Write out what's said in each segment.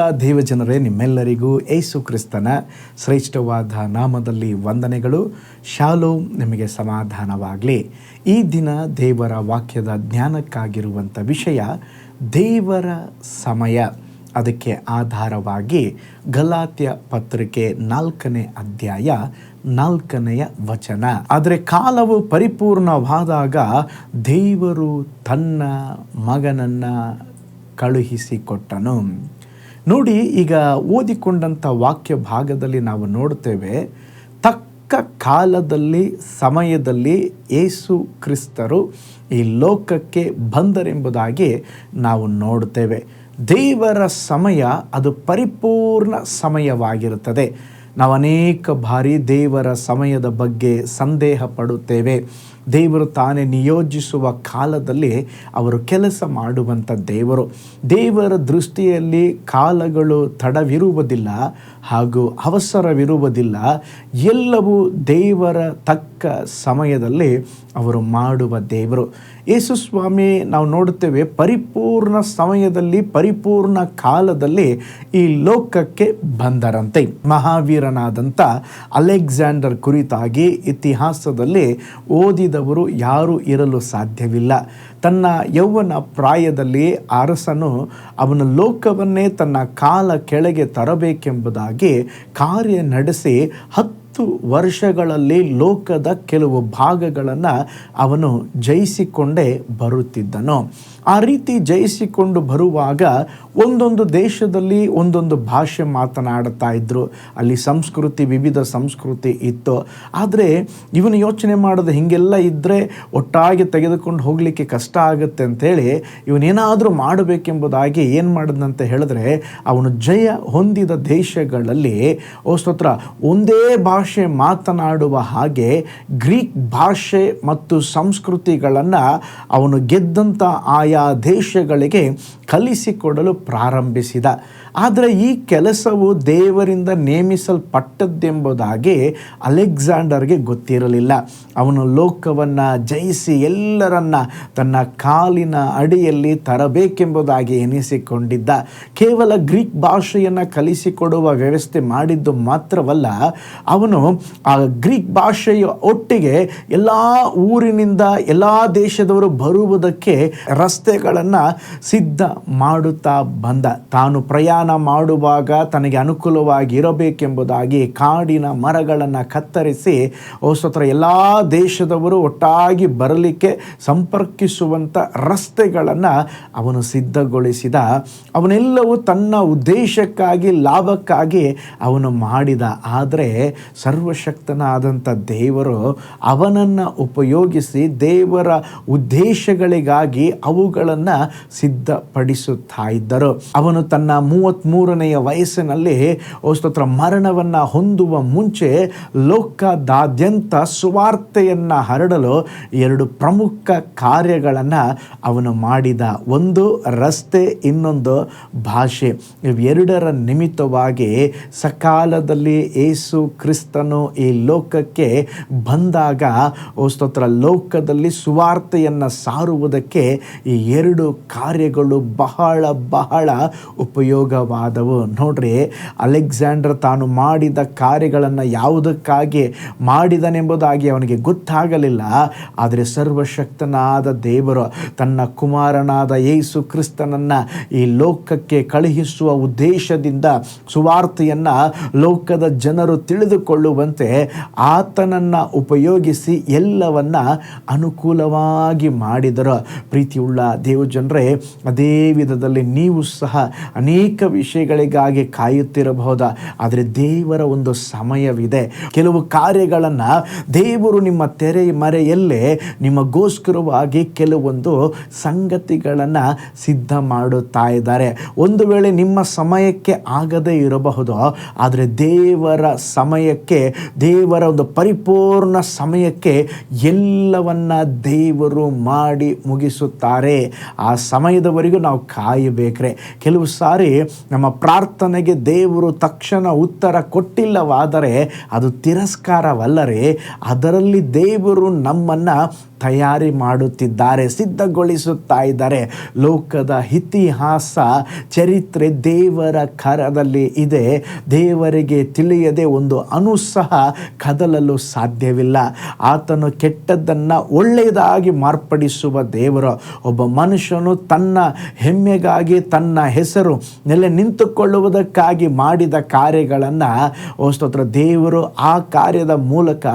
ಪ್ರೀತಿಯುಳ್ಳ ದೇವಜನರೇ ನಿಮ್ಮೆಲ್ಲರಿಗೂ ಏಸು ಕ್ರಿಸ್ತನ ಶ್ರೇಷ್ಠವಾದ ನಾಮದಲ್ಲಿ ವಂದನೆಗಳು. ಶಾಲೋ ನಿಮಗೆ ಸಮಾಧಾನವಾಗಲಿ. ಈ ದಿನ ದೇವರ ವಾಕ್ಯದ ಜ್ಞಾನಕ್ಕಾಗಿರುವಂಥ ವಿಷಯ ದೇವರ ಸಮಯ. ಅದಕ್ಕೆ ಆಧಾರವಾಗಿ ಗಲಾತ್ಯ ಪತ್ರಿಕೆ ನಾಲ್ಕನೇ ಅಧ್ಯಾಯ ನಾಲ್ಕನೆಯ ವಚನ. ಆದರೆ ಕಾಲವು ಪರಿಪೂರ್ಣವಾದಾಗ ದೇವರು ತನ್ನ ಮಗನನ್ನು ಕಳುಹಿಸಿಕೊಟ್ಟನು. ನೋಡಿ, ಈಗ ಓದಿಕೊಂಡಂಥ ವಾಕ್ಯ ಭಾಗದಲ್ಲಿ ನಾವು ನೋಡ್ತೇವೆ, ತಕ್ಕ ಕಾಲದಲ್ಲಿ, ಸಮಯದಲ್ಲಿ ಏಸು ಕ್ರಿಸ್ತರು ಈ ಲೋಕಕ್ಕೆ ಬಂದರೆಂಬುದಾಗಿ ನಾವು ನೋಡ್ತೇವೆ. ದೇವರ ಸಮಯ ಅದು ಪರಿಪೂರ್ಣ ಸಮಯವಾಗಿರುತ್ತದೆ. ನಾವು ಅನೇಕ ಬಾರಿ ದೇವರ ಸಮಯದ ಬಗ್ಗೆ ಸಂದೇಹ ಪಡುತ್ತೇವೆ. ದೇವರು ತಾನೇ ನಿಯೋಜಿಸುವ ಕಾಲದಲ್ಲಿ ಅವರು ಕೆಲಸ ಮಾಡುವಂಥ ದೇವರು. ದೇವರ ದೃಷ್ಟಿಯಲ್ಲಿ ಕಾಲಗಳು ತಡವಿರುವುದಿಲ್ಲ ಹಾಗೂ ಅವಸರವಿರುವುದಿಲ್ಲ. ಎಲ್ಲವೂ ದೇವರ ತಕ್ಕ ಸಮಯದಲ್ಲಿ ಅವರು ಮಾಡುವ ದೇವರು. ಯೇಸು ಸ್ವಾಮಿ ನಾವು ನೋಡುತ್ತೇವೆ ಪರಿಪೂರ್ಣ ಸಮಯದಲ್ಲಿ, ಪರಿಪೂರ್ಣ ಕಾಲದಲ್ಲಿ ಈ ಲೋಕಕ್ಕೆ ಬಂದರಂತೆ. ಮಹಾವೀರನಾದಂಥ ಅಲೆಕ್ಸಾಂಡರ್ ಕುರಿತಾಗಿ ಇತಿಹಾಸದಲ್ಲಿ ಓದಿದವರು ಯಾರೂ ಇರಲು ಸಾಧ್ಯವಿಲ್ಲ. ತನ್ನ ಯೌವನ ಪ್ರಾಯದಲ್ಲಿ ಅರಸನು ಅವನ ಲೋಕವನ್ನೇ ತನ್ನ ಕಾಲ ಕೆಳಗೆ ತರಬೇಕೆಂಬುದಾಗಿ ಕಾರ್ಯ ನಡೆಸಿ ಹತ್ತು ವರ್ಷಗಳಲ್ಲಿ ಲೋಕದ ಕೆಲವು ಭಾಗಗಳನ್ನು ಅವನು ಜಯಿಸಿಕೊಂಡೇ ಬರುತ್ತಿದ್ದನು. ಆ ರೀತಿ ಜಯಿಸಿಕೊಂಡು ಬರುವಾಗ ಒಂದೊಂದು ದೇಶದಲ್ಲಿ ಒಂದೊಂದು ಭಾಷೆ ಮಾತನಾಡ್ತಾ ಇದ್ರು. ಅಲ್ಲಿ ಸಂಸ್ಕೃತಿ, ವಿವಿಧ ಸಂಸ್ಕೃತಿ ಇತ್ತು. ಆದರೆ ಇವನು ಯೋಚನೆ ಮಾಡೋದು ಹೀಗೆಲ್ಲ ಇದ್ದರೆ ಒಟ್ಟಾಗಿ ತೆಗೆದುಕೊಂಡು ಹೋಗಲಿಕ್ಕೆ ಕಷ್ಟ ಆಗುತ್ತೆ ಅಂಥೇಳಿ ಇವನೇನಾದರೂ ಮಾಡಬೇಕೆಂಬುದಾಗಿ ಏನು ಮಾಡಿದಂತ ಹೇಳಿದ್ರೆ ಅವನು ಜಯ ಹೊಂದಿದ ದೇಶಗಳಲ್ಲಿ ಸ್ತೋತ್ರ, ಒಂದೇ ಭಾಷೆ ಮಾತನಾಡುವ ಹಾಗೆ ಗ್ರೀಕ್ ಭಾಷೆ ಮತ್ತು ಸಂಸ್ಕೃತಿಗಳನ್ನು ಅವನು ಗೆದ್ದಂಥ ಆಯಾ ದೇಶಗಳಿಗೆ ಕಲಿಸಿಕೊಡಲು ಪ್ರಾರಂಭಿಸಿದ. ಆದರೆ ಈ ಕೆಲಸವು ದೇವರಿಂದ ನೇಮಿಸಲ್ಪಟ್ಟದ್ದೆಂಬುದಾಗಿ ಅಲೆಕ್ಸಾಂಡರ್ಗೆ ಗೊತ್ತಿರಲಿಲ್ಲ. ಅವನು ಲೋಕವನ್ನು ಜಯಿಸಿ ಎಲ್ಲರನ್ನ ತನ್ನ ಕಾಲಿನ ಅಡಿಯಲ್ಲಿ ತರಬೇಕೆಂಬುದಾಗಿ ಎನಿಸಿಕೊಂಡಿದ್ದ. ಕೇವಲ ಗ್ರೀಕ್ ಭಾಷೆಯನ್ನು ಕಲಿಸಿಕೊಡುವ ವ್ಯವಸ್ಥೆ ಮಾಡಿದ್ದು ಮಾತ್ರವಲ್ಲ, ಅವನು ಆ ಗ್ರೀಕ್ ಭಾಷೆಯ ಒಟ್ಟಿಗೆ ಎಲ್ಲ ಊರಿನಿಂದ ಎಲ್ಲ ದೇಶದವರು ಬರುವುದಕ್ಕೆ ರಸ್ತೆಗಳನ್ನು ಸಿದ್ಧ ಮಾಡುತ್ತಾ ಬಂದ. ತಾನು ಪ್ರಯಾಣ ಮಾಡುವಾಗ ತನಗೆ ಅನುಕೂಲವಾಗಿ ಇರಬೇಕೆಂಬುದಾಗಿ ಕಾಡಿನ ಮರಗಳನ್ನು ಕತ್ತರಿಸಿ ಸ್ವತಃ ಎಲ್ಲ ದೇಶದವರು ಒಟ್ಟಾಗಿ ಬರಲಿಕ್ಕೆ ಸಂಪರ್ಕಿಸುವಂಥ ರಸ್ತೆಗಳನ್ನು ಅವನು ಸಿದ್ಧಗೊಳಿಸಿದ. ಅವನೆಲ್ಲವೂ ತನ್ನ ಉದ್ದೇಶಕ್ಕಾಗಿ, ಲಾಭಕ್ಕಾಗಿ ಅವನು ಮಾಡಿದ. ಆದರೆ ಸರ್ವಶಕ್ತನಾದಂಥ ದೇವರು ಅವನನ್ನು ಉಪಯೋಗಿಸಿ ದೇವರ ಉದ್ದೇಶಗಳಿಗಾಗಿ ಅವುಗಳನ್ನು ಸಿದ್ಧಪಡಿಸುತ್ತಾ ಇದ್ದರು. ಅವನು ತನ್ನ ಮೂವತ್ತ್ಮೂರನೆಯ ವಯಸ್ಸಿನಲ್ಲಿ ಸ್ತೋತ್ರ ಮರಣವನ್ನು ಹೊಂದುವ ಮುಂಚೆ ಲೋಕದಾದ್ಯಂತ ಸುವಾರ್ತೆಯನ್ನು ಹರಡಲು ಎರಡು ಪ್ರಮುಖ ಕಾರ್ಯಗಳನ್ನು ಅವನು ಮಾಡಿದ. ಒಂದು ರಸ್ತೆ, ಇನ್ನೊಂದು ಭಾಷೆ. ಇವೆರಡರ ನಿಮಿತ್ತವಾಗಿ ಸಕಾಲದಲ್ಲಿ ಏಸು ಕ್ರಿಸ್ತನು ಈ ಲೋಕಕ್ಕೆ ಬಂದಾಗ ಸ್ತೋತ್ರ ಲೋಕದಲ್ಲಿ ಸುವಾರ್ತೆಯನ್ನು ಸಾರುವುದಕ್ಕೆ ಈ ಎರಡು ಕಾರ್ಯಗಳು ಬಹಳ ಬಹಳ ಉಪಯೋಗವಾದವು ನೋಡ್ರಿ, ಅಲೆಕ್ಸಾಂಡರ್ ತಾನು ಮಾಡಿದ ಕಾರ್ಯಗಳನ್ನು ಯಾವುದಕ್ಕಾಗಿ ಮಾಡಿದನೆಂಬುದಾಗಿ ಅವನಿಗೆ ಗೊತ್ತಾಗಲಿಲ್ಲ. ಆದರೆ ಸರ್ವಶಕ್ತನಾದ ದೇವರು, ತನ್ನ ಕುಮಾರನಾದ ಯೇಸು ಕ್ರಿಸ್ತನನ್ನು ಈ ಲೋಕಕ್ಕೆ ಕಳುಹಿಸುವ ಉದ್ದೇಶದಿಂದ ಸುವಾರ್ತೆಯನ್ನು ಲೋಕದ ಜನರು ತಿಳಿದುಕೊಳ್ಳುವಂತೆ ಆತನನ್ನು ಉಪಯೋಗಿಸಿ ಎಲ್ಲವನ್ನ ಅನುಕೂಲವಾಗಿ ಮಾಡಿದರು. ಪ್ರೀತಿಯುಳ್ಳ ದೇವಜನರೇ, ಅದೇ ವಿಧದಲ್ಲಿ ನೀವು ಸಹ ಅನೇಕ ವಿಷಯಗಳಿಗಾಗಿ ಕಾಯುತ್ತಿರಬಹುದಾ? ಆದರೆ ದೇವರ ಒಂದು ಸಮಯವಿದೆ. ಕೆಲವು ಕಾರ್ಯಗಳನ್ನು ದೇವರು ನಿಮ್ಮ ತೆರೆ ಮರೆಯಲ್ಲೇ ನಿಮಗೋಸ್ಕರವಾಗಿ ಕೆಲವೊಂದು ಸಂಗತಿಗಳನ್ನು ಸಿದ್ಧ ಮಾಡುತ್ತಾ ಇದ್ದಾರೆ. ಒಂದು ವೇಳೆ ನಿಮ್ಮ ಸಮಯಕ್ಕೆ ಆಗದೇ ಇರಬಹುದು, ಆದರೆ ದೇವರ ಸಮಯಕ್ಕೆ, ದೇವರ ಒಂದು ಪರಿಪೂರ್ಣ ಸಮಯಕ್ಕೆ ಎಲ್ಲವನ್ನ ದೇವರು ಮಾಡಿ ಮುಗಿಸುತ್ತಾರೆ. ಆ ಸಮಯದವರೆಗೂ ನಾವು ಕಾಯಬೇಕ್ರೆ. ಕೆಲವು ಸಾರಿ ನಮ್ಮ ಪ್ರಾರ್ಥನೆಗೆ ದೇವರು ತಕ್ಷಣ ಉತ್ತರ ಕೊಟ್ಟಿಲ್ಲವಾದರೆ ಅದು ತಿರಸ್ಕಾರವಲ್ಲರೆ ಅದರಲ್ಲಿ ದೇವರು ನಮ್ಮನ್ನು ತಯಾರಿ ಮಾಡುತ್ತಿದ್ದಾರೆ, ಸಿದ್ಧಗೊಳಿಸುತ್ತಾ ಇದ್ದಾರೆ. ಲೋಕದ ಇತಿಹಾಸ, ಚರಿತ್ರೆ ದೇವರ ಕರದಲ್ಲಿ ಇದೆ. ದೇವರಿಗೆ ತಿಳಿಯದೆ ಒಂದು ಅನು ಸಹ ಕದಲಲು ಸಾಧ್ಯವಿಲ್ಲ. ಆತನು ಕೆಟ್ಟದ್ದನ್ನು ಒಳ್ಳೆಯದಾಗಿ ಮಾರ್ಪಡಿಸುವ ದೇವರು. ಒಬ್ಬ ಮನುಷ್ಯನು ತನ್ನ ಹೆಮ್ಮೆಗಾಗಿ, ತನ್ನ ಹೆಸರು ನೆಲೆ ನಿಂತುಕೊಳ್ಳುವುದಕ್ಕಾಗಿ ಮಾಡಿದ ಕಾರ್ಯಗಳನ್ನು ಸ್ತೋತ್ರ, ದೇವರು ಆ ಕಾರ್ಯದ ಮೂಲಕ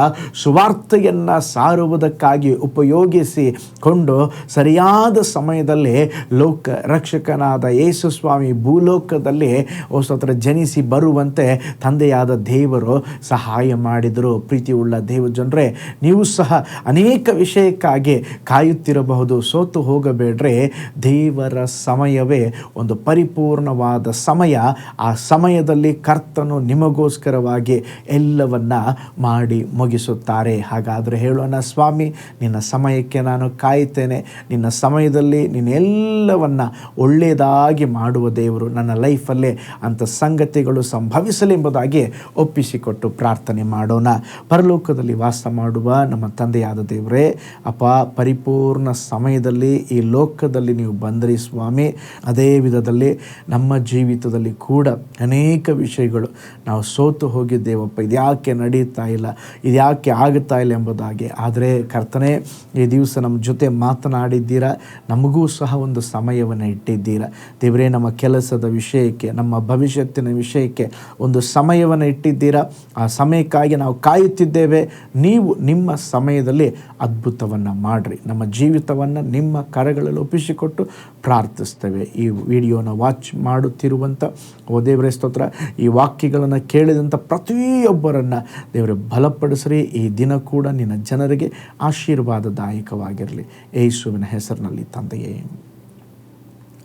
ಸುವಾರ್ತೆಯನ್ನು ಸಾರುವುದಕ್ಕಾಗಿ ಉಪಯೋಗಿಸಿಕೊಂಡು ಸರಿಯಾದ ಸಮಯದಲ್ಲಿ ಲೋಕ ರಕ್ಷಕನಾದ ಯೇಸು ಸ್ವಾಮಿ ಭೂಲೋಕದಲ್ಲಿ ಹೊಸತ್ರ ಜನಿಸಿ ಬರುವಂತೆ ತಂದೆಯಾದ ದೇವರು ಸಹಾಯ ಮಾಡಿದರು. ಪ್ರೀತಿಯುಳ್ಳ ದೇವ ಜನರೇ, ನೀವು ಸಹ ಅನೇಕ ವಿಷಯಕ್ಕಾಗಿ ಕಾಯುತ್ತಿರಬಹುದು. ಸೋತು ಹೋಗಬೇಡ್ರೆ. ದೇವರ ಸಮಯವೇ ಒಂದು ಪರಿಪೂರ್ಣವಾದ ಸಮಯ. ಆ ಸಮಯದಲ್ಲಿ ಕರ್ತನು ನಿಮಗೋಸ್ಕರವಾಗಿ ಎಲ್ಲವನ್ನ ಮಾಡಿ ಮುಗಿಸುತ್ತಾರೆ. ಹಾಗಾದರೆ ಹೇಳೋಣ, ಸ್ವಾಮಿ, ನಿನ್ನ ಸಮಯಕ್ಕೆ ನಾನು ಕಾಯುತ್ತೇನೆ. ನಿನ್ನ ಸಮಯದಲ್ಲಿ ನೀನೆಲ್ಲವನ್ನು ಒಳ್ಳೆಯದಾಗಿ ಮಾಡುವ ದೇವರು ನನ್ನ ಲೈಫಲ್ಲೇ ಅಂಥ ಸಂಗತಿಗಳು ಸಂಭವಿಸಲೆಂಬುದಾಗಿ ಒಪ್ಪಿಸಿಕೊಟ್ಟು ಪ್ರಾರ್ಥನೆ ಮಾಡೋಣ. ಪರಲೋಕದಲ್ಲಿ ವಾಸ ಮಾಡುವ ನಮ್ಮ ತಂದೆಯಾದ ದೇವರೇ, ಅಪ್ಪ, ಪರಿಪೂರ್ಣ ಸಮಯದಲ್ಲಿ ಈ ಲೋಕದಲ್ಲಿ ನೀವು ಬಂದ್ರಿ ಸ್ವಾಮಿ. ಅದೇ ವಿಧದಲ್ಲಿ ನಮ್ಮ ಜೀವಿತದಲ್ಲಿ ಕೂಡ ಅನೇಕ ವಿಷಯಗಳು ನಾವು ಸೋತು ಹೋಗಿದ್ದೇವಪ್ಪ. ಇದ್ಯಾಕೆ ನಡೀತಾ ಇಲ್ಲ, ಇದ್ಯಾಕೆ ಆಗುತ್ತಾ ಇಲ್ಲ ಎಂಬುದಾಗಿ. ಆದರೆ ಕರ್ತನೆ ಈ ದಿವಸ ನಮ್ಮ ಜೊತೆ ಮಾತನಾಡಿದ್ದೀರಾ? ನಮಗೂ ಸಹ ಒಂದು ಸಮಯವನ್ನು ಇಟ್ಟಿದ್ದೀರಾ? ದೇವರೇ, ನಮ್ಮ ಕೆಲಸದ ವಿಷಯಕ್ಕೆ, ನಮ್ಮ ಭವಿಷ್ಯತ್ತಿನ ವಿಷಯಕ್ಕೆ ಒಂದು ಸಮಯವನ್ನು ಇಟ್ಟಿದ್ದೀರಾ? ಆ ಸಮಯಕ್ಕಾಗಿ ನಾವು ಕಾಯುತ್ತಿದ್ದೇವೆ. ನೀವು ನಿಮ್ಮ ಸಮಯದಲ್ಲಿ ಅದ್ಭುತವನ್ನು ಮಾಡಿರಿ. ನಮ್ಮ ಜೀವಿತವನ್ನು ನಿಮ್ಮ ಕರಗಳಲ್ಲಿ ಒಪ್ಪಿಸಿಕೊಟ್ಟು ಪ್ರಾರ್ಥಿಸ್ತೇವೆ. ಈ ವಿಡಿಯೋನ ವಾಚ್ ಮಾಡುತ್ತಿರುವಂಥ ಓ ದೇವರೇ ಸ್ತೋತ್ರ, ಈ ವಾಕ್ಯಗಳನ್ನು ಕೇಳಿದಂಥ ಪ್ರತಿಯೊಬ್ಬರನ್ನು ದೇವರೇ ಬಲಪಡಿಸ್ರಿ. ಈ ದಿನ ಕೂಡ ನಿನ್ನ ಜನರಿಗೆ ಆಶೀರ್ವಾದದಾಯಕವಾಗಿರಲಿ. ಯೇಸುವಿನ ಹೆಸರಿನಲ್ಲಿ ತಂದೆಯೇ.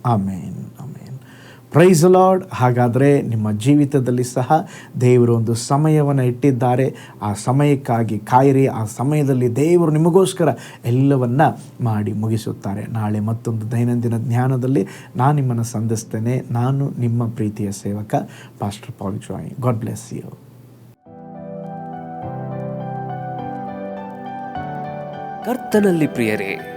ಆಮೇನ್ ಆಮೇನ್. ಪ್ರೈಸ್ ಲಾರ್ಡ್ ಹಾಗಾದರೆ ನಿಮ್ಮ ಜೀವಿತದಲ್ಲಿ ಸಹ ದೇವರು ಒಂದು ಸಮಯವನ್ನು ಇಟ್ಟಿದ್ದಾರೆ. ಆ ಸಮಯಕ್ಕಾಗಿ ಕಾಯಿರಿ. ಆ ಸಮಯದಲ್ಲಿ ದೇವರು ನಿಮಗೋಸ್ಕರ ಎಲ್ಲವನ್ನ ಮಾಡಿ ಮುಗಿಸುತ್ತಾರೆ. ನಾಳೆ ಮತ್ತೊಂದು ದೈನಂದಿನ ಜ್ಞಾನದಲ್ಲಿ ನಾನು ನಿಮ್ಮನ್ನು ಸಂಧಿಸ್ತೇನೆ. ನಾನು ನಿಮ್ಮ ಪ್ರೀತಿಯ ಸೇವಕ pastor Paul Joy God bless you ಕರ್ತನಲ್ಲಿ ಪ್ರಿಯರೇ